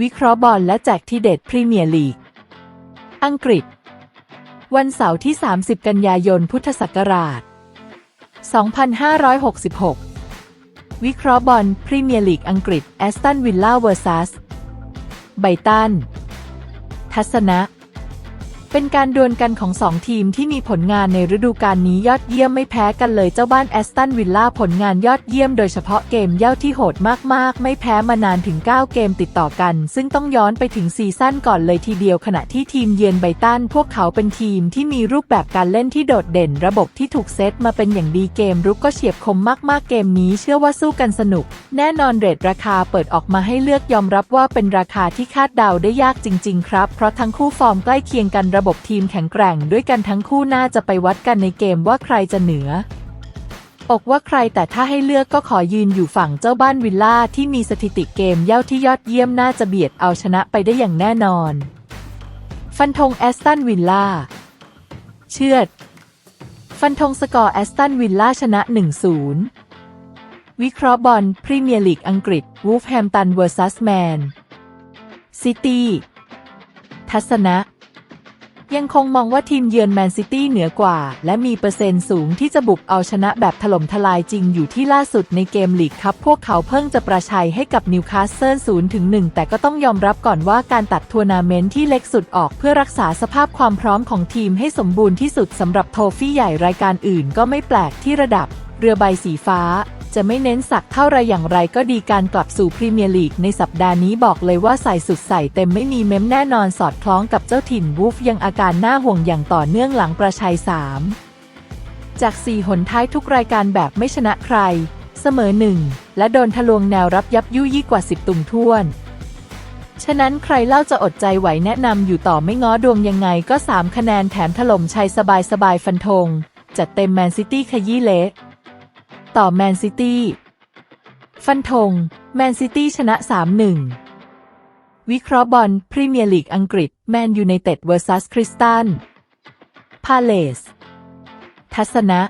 วิเคราะห์บอลและแจกที่เด็ดพรีเมียร์ลีก อังกฤษ วันเสาร์ที่ 30 กันยายน พุทธศักราช 2566 วิเคราะห์บอลพรีเมียร์ลีกอังกฤษแอสตันวิลล่าเวอร์ซัสไบตัน ทัศนะ เป็นการดวลกันของสองทีมที่มีผลงานในฤดูกาลนี้ยอดเยี่ยมไม่แพ้กันเลยเจ้าบ้านแอสตันวิลล่าผลงานยอดเยี่ยมโดยเฉพาะเกมเย่าที่โหดมากๆ ไม่แพ้มานานถึง 9 เกมติดต่อกัน ซึ่งต้องย้อนไปถึงซีซั่นก่อนเลยทีเดียวขณะที่ทีมเยือนไบตันพวกเขาเป็นทีมที่มีรูปแบบการเล่นที่โดดเด่น ระบบที่ถูกเซตมาเป็นอย่างดีเกมรุกก็เฉียบคมมากๆเกมนี้เชื่อว่าสู้กันสนุก แน่นอนเรทราคาเปิดออกมาให้เลือกยอมรับว่าเป็นราคาที่คาดเดาได้ยากจริง ๆ ครับ เพราะทั้งคู่ฟอร์มใกล้เคียงกันระบบทีมแข็งแกร่งด้วยกันทั้งคู่น่าจะไปวัดกันในเกมว่าใครจะเหนือ อกว่าใครแต่ถ้าให้เลือกก็ขอยืนอยู่ฝั่งเจ้าบ้านวิลล่าที่มีสถิติเกมเย่าที่ยอดเยี่ยมน่าจะเบียดเอาชนะไปได้อย่างแน่นอน ฟันธงแอสตันวิลล่าเชือด ฟันธงสกอร์แอสตันวิลล่าชนะ 1-0 วิเคราะห์บอลพรีเมียร์ลีกอังกฤษวูฟแฮมตันเวอร์ซัสแมนซิตี้ทัศนะ ยังคงมองว่าทีมเยือนแมนซิตี้เหนือกว่า และมีเปอร์เซ็นต์สูงที่จะบุกเอาชนะแบบถล่มทลายจริงอยู่ที่ล่าสุดในเกมลีกครับ พวกเขาเพิ่งจะประชัยให้กับนิวคาสเซิล0ถึง1แต่ก็ต้องยอมรับก่อนว่าการตัดทัวร์นาเมนต์ที่เล็กสุดออกเพื่อรักษาสภาพความพร้อมของทีมให้สมบูรณ์ที่สุดสำหรับโทฟี่ใหญ่รายการอื่น ก็ไม่แปลกที่ระดับ เรือใบสีฟ้า จะไม่เน้นสักเท่าไรอย่างไรก็ดีการกลับสู่พรีเมียร์ลีกในสัปดาห์นี้บอกเลยว่าใส่สุดใส่เต็มไม่มีเม้มแน่นอนสอดคล้องกับเจ้าถิ่นวูฟยังอาการน่าห่วงอย่างต่อเนื่องหลังประชัย 3 จาก 4 หนท้ายทุกรายการแบบไม่ชนะใคร เสมอหนึ่งและโดนทะลวงแนวรับยับยุยี่กว่า 10 ตุ่มท่วนฉะนั้นใครเล่าจะอดใจไหวแนะนำอยู่ต่อไม่ง้อดวงยังไงก็ 3 คะแนนแถมถล่มชัยสบายๆฟันธงจัดเต็มแมนซิตี้ขยี้เละ ต่อแมนซิตี้ ฟันธง แมนซิตี้ชนะ 3-1 วิเคราะห์บอลพรีเมียร์ลีกอังกฤษ แมนยูไนเต็ดเวอร์ซัสคริสตัน พาเลส ทัศนะ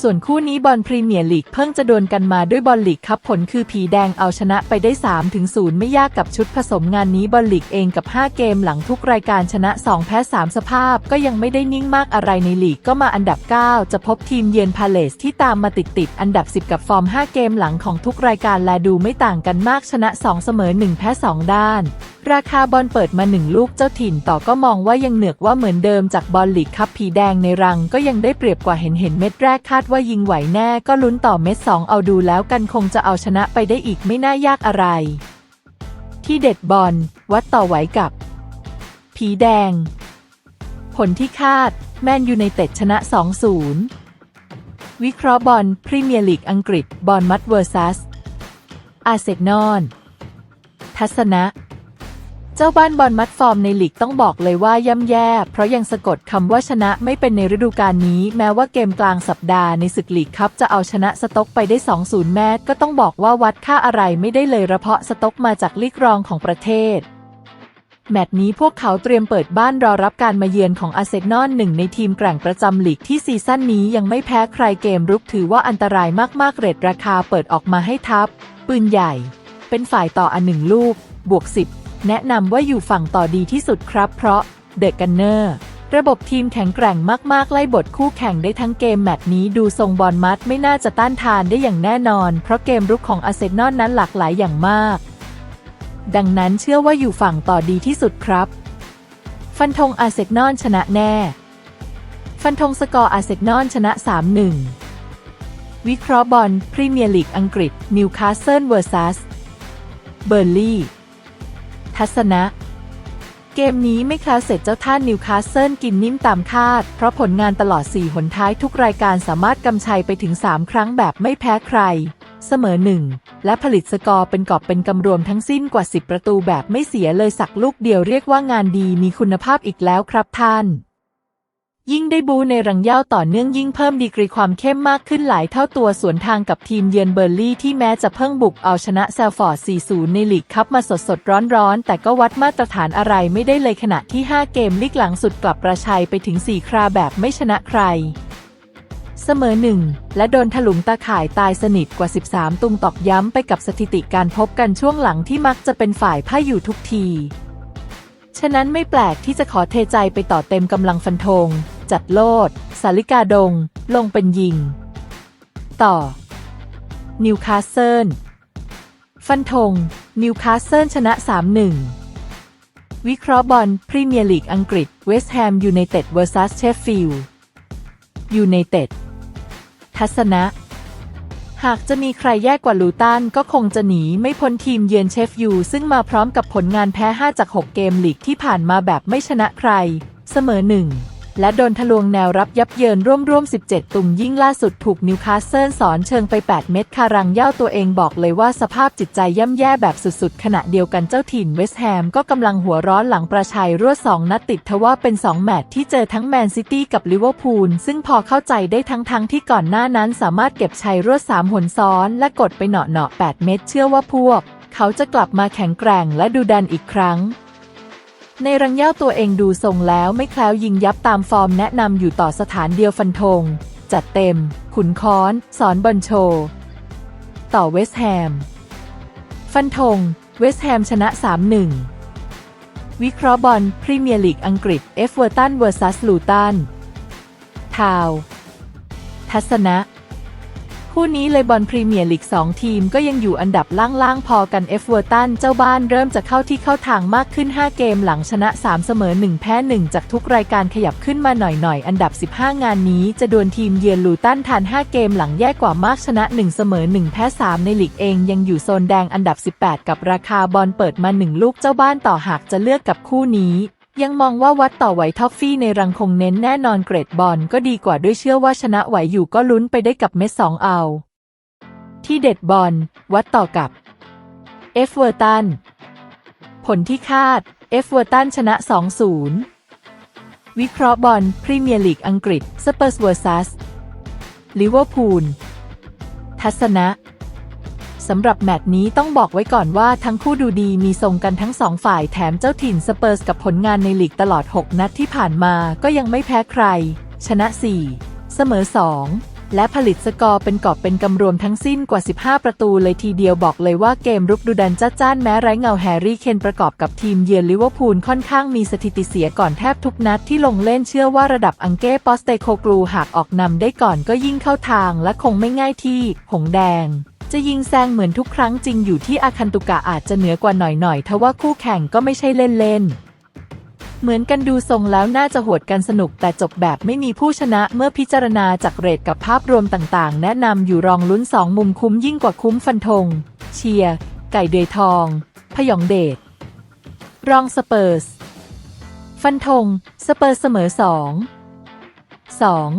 ส่วนคู่นี้บอลพรีเมียร์ลีกเพิ่งจะโดวลกันมาด้วยบอลลีกครับผลคือผีแดงเอาชนะไปได้ 3 ถึง 0 ไม่ยากกับชุดผสมงานนี้บอลลีกเองกับ 5 เกมหลังทุกรายการชนะ 2 แพ้ 3 สภาพ ก็ยังไม่ได้นิ่งมากอะไรในลีกก็มาอันดับ 9 จะพบทีมเยือนพาเลสที่ตามมาติดติดอันดับ 10 กับฟอร์ม 5 เกมหลังของทุกรายการและดูไม่ต่างกันมากชนะ 2 เสมอ 1 แพ้ 2 ด้านราคาบอลเปิดมา1ลูกเจ้าถิ่นต่อก็มองว่ายังเหนือกว่าเหมือนเดิมจากบอลลีกครับผีแดงในรังก็ยังได้เปรียบกว่าเห็นเห็นเม็ดแรกดว่ายิงไหวแน่ก็ลุ้นต่อเม็ด2เอาดูแล้วกันคงจะเอาชนะไปได้อีกไม่น่ายากอะไร ที่เด็ดบอลวัดต่อไหวกับ ผีแดง ผลที่คาด แมนยูไนเต็ดชนะ 2-0 วิเคราะห์บอลพรีเมียร์ลีกอังกฤษ บอลมัดเวอร์ซัส อาเซนอลทัศนะ เจ้าบ้านบอลมัดฟอร์มในลีกต้องบอกเลยว่าย่ำแย่ เพราะยังสะกดคำว่าชนะไม่เป็นในฤดูกาลนี้ แม้ว่าเกมกลางสัปดาห์ในศึกลีกคัพจะเอาชนะสต็อกไปได้ 2-0 แม้ก็ต้องบอกว่าวัดค่าอะไรไม่ได้เลยระเพาะสต็อกมาจากลีกรองของประเทศ แมตช์นี้พวกเขาเตรียมเปิดบ้านรอรับการมาเยือนของอาร์เซนอลหนึ่งในทีมแกร่งประจำลีกที่ซีซั่นนี้ยังไม่แพ้ใครเกมรุกถือว่าอันตรายมากๆเรทราคาเปิดออกมาให้ทับปืนใหญ่ เป็นฝ่ายต่ออันหนึ่งลูกบวก10 แนะนำว่าอยู่ฝั่งต่อดีที่สุดครับ เพราะเดอะกันเนอร์ระบบทีมแข็งแกร่งมากๆ ไล่บทคู่แข่งได้ทั้งเกมแมตช์นี้ดูทรงบอลมัดไม่น่าจะต้านทานได้อย่างแน่นอน เพราะเกมรุกของอาร์เซนอลนั้นหลากหลายอย่างมาก ดังนั้นเชื่อว่าอยู่ฝั่งต่อดีที่สุดครับ ฟันธงอาร์เซนอลชนะแน่ ฟันธงสกอร์อาร์เซนอลชนะ 3-1 วิเคราะห์บอลพรีเมียร์ลีกอังกฤษนิวคาสเซิลเวอร์ซัสเบอร์ลี่ ทัศนะ เกมนี้ไม่คาเสร็จเจ้าท่านนิวคาสเซิลกินนิ่มตามคาด เพราะผลงานตลอด 4 หนท้ายทุกรายการสามารถกำชัยไปถึง 3 ครั้งแบบไม่แพ้ใคร เสมอหนึ่งและผลิตสกอร์เป็นกอบเป็นกำรวมทั้งสิ้นกว่า 10 ประตูแบบไม่เสียเลยสักลูกเดียวเรียกว่างานดีมีคุณภาพอีกแล้วครับท่าน ยิ่งได้บูในรังเย้าต่อเนื่องยิ่งเพิ่มดีกรีความเข้มมากขึ้นหลายเท่าตัวสวนทางกับทีมเยือนเบอร์ลี่ที่แม้จะเพิ่งบุกเอาชนะแซลฟอร์ด 4-0 ในลีกคัพมาสดสดร้อนร้อนๆ แต่ก็วัดมาตรฐานอะไรไม่ได้เลยขณะที่ 5 เกมลีกหลังสุดกลับประชัยไปถึง 4 คราแบบไม่ชนะใคร เสมอหนึ่งและโดนถลุงตาข่ายตายสนิทกว่า 13 ตุงตอกย้ำไปกับสถิติการพบกันช่วงหลังที่มักจะเป็นฝ่ายพ่ายอยู่ทุกที ฉะนั้นไม่แปลกที่จะขอเทใจไปต่อเต็มกำลังฟันธง จัดโลด สาลิกาดง ลงเป็นยิง ต่อ นิวคาสเซิล ฟันธง นิวคาสเซิลชนะ 3-1 วิเคราะห์บอลพรีเมียร์ลีกอังกฤษ เวสต์แฮมยูไนเต็ด vs เชฟฟิลด์ยูไนเต็ด ทัศนะ หากจะมีใครแย่กว่าลูตันก็คงจะหนีไม่พ้นทีมเยือนเชฟยูซึ่งมาพร้อมกับผลงานแพ้ 5 จาก 6 เกมลีกที่ผ่านมาแบบไม่ชนะใคร เสมอหนึ่ง และโดนทะลวงแนวรับยับเยินร่วมๆ17 ตุ่มยิ่งล่าสุดถูกนิวคาสเซิลสอนเชิงไป 8 เม็ดคารังเย่าตัวเองบอกเลยว่าสภาพจิตใจย่ำแย่แบบสุดๆ ขณะเดียวกันเจ้าถิ่นเวสต์แฮมก็กำลังหัวร้อนหลังประชัยรวด2นัดติดทว่าเป็น 2 แมตช์ที่เจอทั้งแมนซิตี้กับลิเวอร์พูลซึ่งพอเข้าใจได้ทั้งๆทที่ก่อนหน้านั้นสามารถเก็บชัยรวด3หนซ้อน และกดไปเหนาะๆ8เม็ดเชื่อว่าพวก เขาจะกลับมาแข็งแกร่งและดูดันอีกครั้ง ในรังเย่าตัวเองดูทรงแล้วไม่แคล้วยิงยับตามฟอร์มแนะนำอยู่ต่อสถานเดียวฟันธง จัดเต็ม ขุนค้อน สอนบอลโชว์ต่อเวสแฮม ฟันธง เวสแฮมชนะ 3-1 วิเคราะห์บอลพรีเมียร์ลีกอังกฤษเอฟเวอร์ตัน vs ลูตันทาว ทัศนะ คู่นี้เลยบอลพรีเมียร์ลีก 2 ทีมก็ยังอยู่อันดับล่างๆ พอกันเอฟเวอร์ตันเจ้าบ้านเริ่มจะเข้าที่เข้าทางมากขึ้น 5 เกมหลังชนะ 3 เสมอ 1 แพ้ 1 จากทุกรายการขยับขึ้นมาหน่อยๆ อันดับ 15 งานนี้จะดวลทีมเยือนลูตันทาน 5 เกมหลังแย่กว่ามากชนะ 1 เสมอ 1 แพ้ 3 ในลีกเองยังอยู่โซนแดงอันดับ 18 กับราคาบอลเปิดมา 1 ลูกเจ้าบ้านต่อหากจะเลือกกับคู่นี้ ยังมองว่าวัดต่อไหวท็อฟฟี่ในรังคงเน้นแน่นอนเกรดบอลก็ดีกว่าด้วยเชื่อว่าชนะไหวอยู่ก็ลุ้นไปได้กับเม็ดสองเอา ที่เด็ดบอลวัดต่อกับเอฟเวอร์ตันผลที่คาดเอฟเวอร์ตันชนะ 2-0 วิเคราะห์บอลพรีเมียร์ลีกอังกฤษสเปอร์สเวอร์ซัสลิเวอร์พูลทัศนะ สำหรับแมตช์นี้ต้องบอกไว้ก่อนว่าทั้งคู่ดูดีมีทรงกันทั้งสองฝ่ายแถมเจ้าถิ่นสเปอร์สกับผลงานในลีกตลอด 6 นัดที่ผ่านมาก็ยังไม่แพ้ใคร ชนะ 4 เสมอ 2และผลิตสกอร์เป็นกอบเป็นกำรวมทั้งสิ้นกว่า 15 ประตูเลยทีเดียวบอกเลยว่าเกมรุกดุดันจ้าจ้านแม้ไร้เงาแฮร์รี่เคนประกอบกับทีมเยือนลิเวอร์พูลค่อนข้างมีสถิติเสียก่อนแทบทุกนัดที่ลงเล่นเชื่อว่าระดับอังเก้ปอสเตโคกลูหากออกนำได้ก่อนก็ยิ่งเข้าทางและคงไม่ง่ายที่ หงแดง จะยิงแซงเหมือนทุกครั้งจริงอยู่ที่อาคันตุกะอาจจะเหนือกว่าหน่อยๆทว่าคู่แข่งก็ไม่ใช่เล่นๆเหมือนกันดูทรงแล้วน่าจะหวดกันสนุกแต่จบแบบไม่มีผู้ชนะเมื่อพิจารณาจากเรทกับภาพรวมต่างๆ แนะนำอยู่รองลุ้นสองมุมคุ้มยิ่งกว่าคุ้มฟันธง เชียร์ ไก่เดยทอง พยองเดชรองสเปอร์ส ฟันธง สเปอร์สเสมอสองสอง